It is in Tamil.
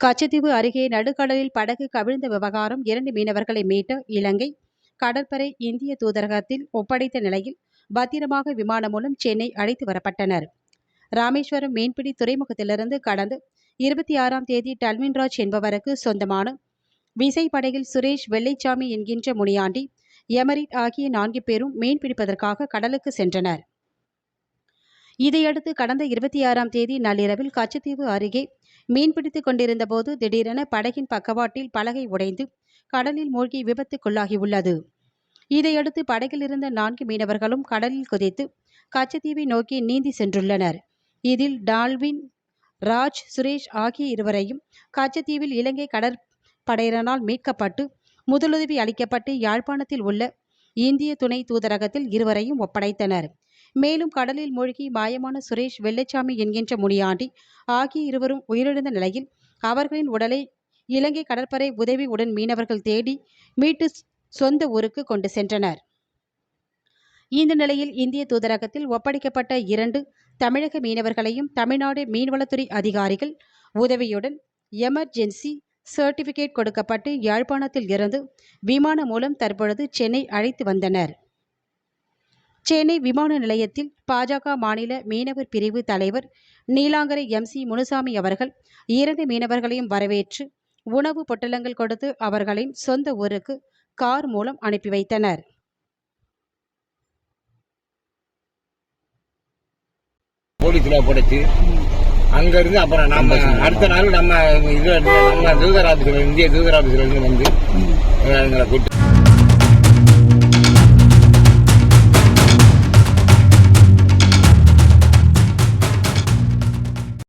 கச்சத்தீவு அருகே நடுக்கடலில் படகு கவிழ்ந்த விவகாரம் இரண்டு மீனவர்களை மீட்ட இலங்கை கடற்படை இந்திய தூதரகத்தில் ஒப்படைத்த நிலையில் பத்திரமாக விமானம் மூலம் சென்னை அழைத்து வரப்பட்டனர். ராமேஸ்வரம் மீன்பிடி துறைமுகத்திலிருந்து கடந்து இருபத்தி ஆறாம் தேதி டல்மின்ராஜ் என்பவருக்கு சொந்தமான விசைப்படையில் சுரேஷ் வெள்ளைச்சாமி என்கின்ற முனியாண்டி எமரிட் ஆகிய நான்கு பேரும் மீன்பிடிப்பதற்காக கடலுக்கு சென்றனர். இதையடுத்து கடந்த இருபத்தி ஆறாம் தேதி நள்ளிரவில் கச்சத்தீவு அருகே மீன்பிடித்துக் கொண்டிருந்தபோது திடீரென படகின் பக்கவாட்டில் பலகை உடைந்து கடலில் மூழ்கி விபத்துக்குள்ளாகியுள்ளது. இதையடுத்து படகில் இருந்த நான்கு மீனவர்களும் கடலில் குதித்து கச்சத்தீவை நோக்கி நீந்தி சென்றுள்ளனர். இதில் டால்வின் ராஜ் சுரேஷ் ஆகிய இருவரையும் கச்சத்தீவில் இலங்கை கடற்படையினரால் மீட்கப்பட்டு முதலுதவி அளிக்கப்பட்டு யாழ்ப்பாணத்தில் உள்ள இந்திய துணை தூதரகத்தில் இருவரையும் ஒப்படைத்தனர். மேலும் கடலில் மூழ்கி மாயமான சுரேஷ் வெள்ளைச்சாமி என்கின்ற முனியாண்டி ஆகிய இருவரும் உயிரிழந்த நிலையில் அவர்களின் உடலை இலங்கை கடற்படை உதவியுடன் மீனவர்கள் தேடி மீட்டு சொந்த ஊருக்கு கொண்டு சென்றனர். இந்த நிலையில் இந்திய தூதரகத்தில் ஒப்படைக்கப்பட்ட இரண்டு தமிழக மீனவர்களையும் தமிழ்நாடு மீன்வளத்துறை அதிகாரிகள் உதவியுடன் எமர்ஜென்சி சர்டிபிகேட் கொடுக்கப்பட்டு யாழ்ப்பாணத்தில் இருந்து விமானம் மூலம் தற்பொழுது சென்னை அழைத்து வந்தனர். சென்னை விமான நிலையத்தில் பாஜக மாநில மீனவர் பிரிவு தலைவர் நீலாங்கரை எம் சி முனுசாமி அவர்கள் இரண்டு மீனவர்களையும் வரவேற்று உணவு பொட்டலங்கள் கொடுத்து அவர்களின் சொந்த ஊருக்கு கார் மூலம் அனுப்பி வைத்தனர். போலீஸ்ல ஒப்படைச்சு அங்க இருந்து அப்புறம் நம்ம அடுத்த நாள் நம்ம இது நம்ம தூதர் ஆபீஸ்ல இந்திய தூதர் ஆபீஸ்ல இருந்து வந்து எங்களை கூட்டு